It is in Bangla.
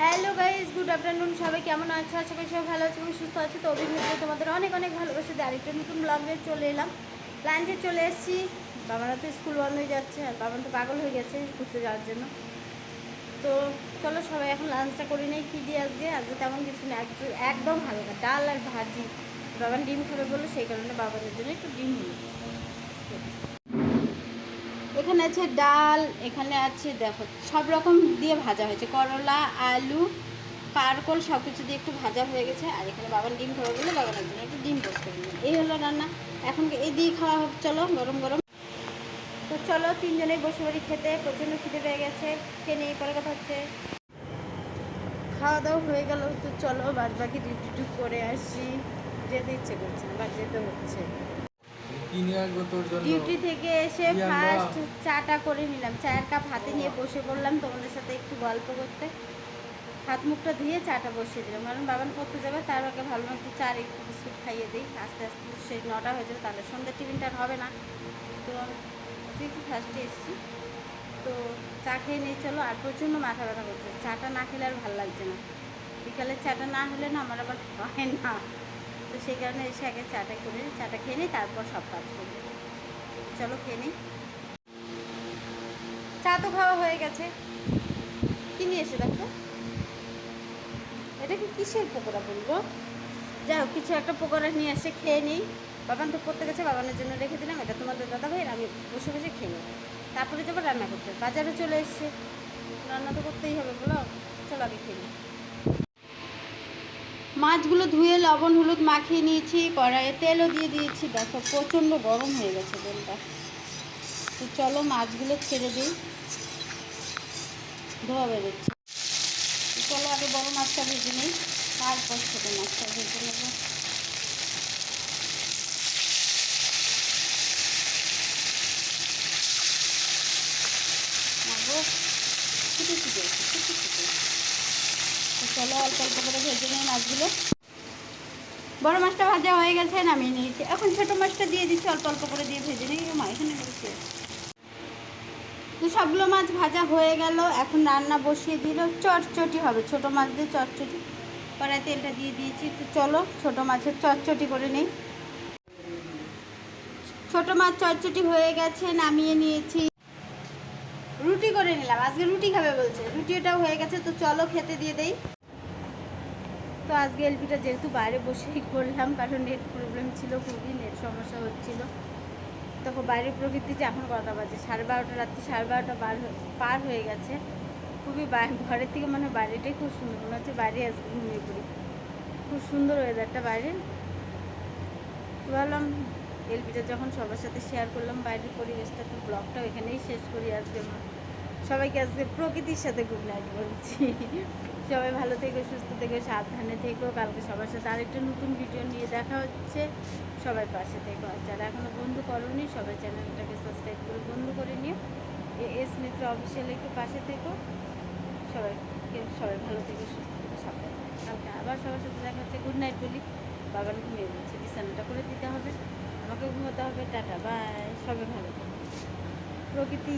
হ্যালো গাইজ গুড আফটারনুন সবাই কেমন আছো? আশা করি সবাই ভালো আছে এবং সুস্থ আছে। তো অভিজ্ঞতা তোমাদের অনেক অনেক ভালোবাসে দিয়ে আরেকটা নতুন ব্লগে চলে এলাম। লাঞ্চে চলে এসেছি। বাবারা তো স্কুল বন্ধ হয়ে যাচ্ছে আর বাবা তো পাগল হয়ে গেছে ঘুরতে যাওয়ার জন্য। তো চলো সবাই এখন লাঞ্চটা করে নেই, কী দিয়ে আজকে? আজকে তেমন কিছু না একদম হালকা ডাল আর ভাজি। বাবার ডিম খাবে বলে সেই কারণে বাবাদের জন্য একটু ডিম হলো এখানে আছে ডাল, এখানে আছে দেখো, সব রকম দিয়ে ভাজা হয়েছে। করলা, আলু কারকল সব কিছু দিয়ে একটু ভাজা হয়ে গেছে। আর এখানে বাবার ডিম খাবে বলে বাবার জন্য একটু ডিম পোস্ট করে। এই হলো রান্না। এখন এই দিয়ে খাওয়া হোক, চলো, গরম গরম। তো চলো, তিনজনেই বসে বাড়ি খেতে। প্রচণ্ড খিদে পেয়ে গেছে। খেয়ে নিয়ে পরে কথা হচ্ছে। খাওয়া দাওয়া হয়ে গেল, তো চলো বাদ বাকি ডিউটি করে আসি। যেতে ইচ্ছে করছে না যেতে হচ্ছে। কি নিয়ে আসব তোর জন্য ডিউটি থেকে এসে? ফার্স্ট চাটা করে নিলাম। চায়ের কাপ হাতে নিয়ে বসে পড়লাম তোমাদের সাথে একটু গল্প করতে। হাত মুখটা ধুয়ে চাটা বসিয়ে দিলাম। কারণ বাবান করতে যাবে তার আগে ভালো একটু চার একটু বিস্কুট খাইয়ে দিই। আস্তে আস্তে সেই নটা হয়ে যাবে তাহলে সন্ধ্যের টিফিনটা আর হবে না। তো একটু ফার্স্টে এসেছি। তো চা খেয়ে নিয়ে চলো আর প্রচণ্ড মাথা ব্যথা করছে চাটা না খেলে আর ভালো লাগছে না। বিকালের চাটা না হলে না আমার আবার হয় না। তো সেই কারণে এসে আগে চাটা করে, চাটা খেয়ে নিই, তারপর সব কাজ করি। চলো খেয়ে নিই। চা তো খাওয়া হয়ে গেছে। কি নিয়ে এসে দেখো? এটা কি কিসের পকোড়া বলব? যাই হোক, কিছু একটা পকোড়া নিয়ে এসে খেয়ে নিই। বাবান তো করতে গেছে, বাবানের জন্য রেখে দিলাম। এটা তোমাদের দাদা ভাই আমি বসে বসে খেয়ে নিই তারপরে যাব রান্না করতে। বাজারে চলে এসছে। রান্না তো করতেই হবে, বলো। চলো আগে খেয়ে নিই। মাছগুলো ধুয়ে লবণ, হলুদ মাখিয়ে নিয়েছি, কড়াইয়ে তেলও দিয়ে দিয়েছি। দেখো, প্রচণ্ড গরম হয়ে গেছে তেলটা। তো চলো মাছগুলো ছেড়ে দিই। ধোয়া বেরোচ্ছে। চলো আগে বড় মাছটা ভেজে নিই। তারপর ছোটো মাছটা ভেজে নেব। চলো অল্প অল্প করে ভেজে নিই মাছগুলো। বড় মাছটা ভাজা হয়ে গেছে, নামিয়ে নিয়েছি। এখন ছোটো মাছটা দিয়ে দিচ্ছি, অল্প অল্প করে দিয়ে ভেজে নিই। এখানে রয়েছে। তো সবগুলো মাছ ভাজা হয়ে গেল। এখন রান্না বসিয়ে দিল। চটচটি হবে, ছোট মাছ দিয়ে চটচটি। কড়াই তেলটা দিয়ে দিয়েছি। তো চলো ছোট মাছের চটচটি করে নিই। ছোট মাছ চটচটি হয়ে গেছে, নামিয়ে নিয়েছি। রুটি করে নিলাম। আজকে রুটি খাবে বলছে। রুটি রুটিটাও হয়ে গেছে, তো চলো খেতে দিয়ে দেই। তো আজকে এলপিটা যেহেতু বাইরে বসেই করলাম, কারণ নেট প্রবলেম ছিল, খুবই নেট সমস্যা হচ্ছিল। তখন বাইরের প্রকৃতিতে এখন কথা বাজে? সাড়ে বারোটা, রাত্রি সাড়ে বারোটা বার পার হয়ে গেছে। খুবই ঘরের থেকে মানে বাইরেটাই খুব সুন্দর। মনে হচ্ছে বাইরে আজকে ঘুমিয়ে পড়ি। খুব সুন্দর ওয়েদারটা বাইরে ভাবলাম এলপিটা যখন সবার সাথে শেয়ার করলাম, বাইরের পরিবেশটা তো ব্লগটাও এখানেই শেষ করি আজকে সবাইকে আজকে প্রকৃতির সাথে গুড নাইট বলছি। সবাই ভালো থেকো, সুস্থ থেকো, সাবধানে থেকো। কালকে সবার সাথে আরেকটা নতুন ভিডিও নিয়ে দেখা হচ্ছে। সবাই পাশে থেকো। আর যারা এখনও বন্ধু করনি, সবাই চ্যানেলটাকে সাবস্ক্রাইব করে বন্ধু করে নিও। এস মিত্র অফিসিয়াল একটু পাশে থেকো। সবাইকে সবাই ভালো থেকো, সুস্থ থেকো, সাবধানে কালকে আবার সবার সাথে দেখা হচ্ছে। গুড নাইট বলি। বাবার ঘুমিয়ে বলছে সবাই ভালো থেকো প্রকৃতি